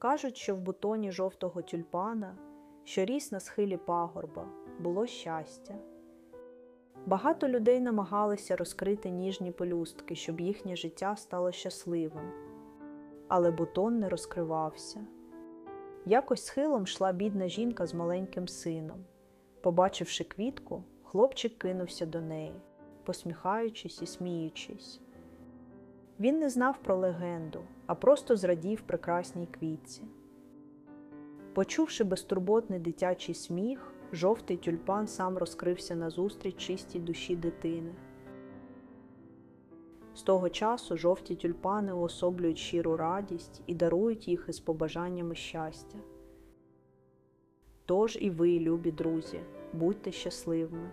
Кажуть, що в бутоні жовтого тюльпана, що ріс на схилі пагорба, було щастя. Багато людей намагалися розкрити ніжні пелюстки, щоб їхнє життя стало щасливим. Але бутон не розкривався. Якось схилом йшла бідна жінка з маленьким сином. Побачивши квітку, хлопчик кинувся до неї, посміхаючись і сміючись. Він не знав про легенду, а просто зрадів прекрасній квітці. Почувши безтурботний дитячий сміх, жовтий тюльпан сам розкрився назустріч чистій душі дитини. З того часу жовті тюльпани уособлюють щиру радість і дарують їх із побажаннями щастя. Тож і ви, любі друзі, будьте щасливими.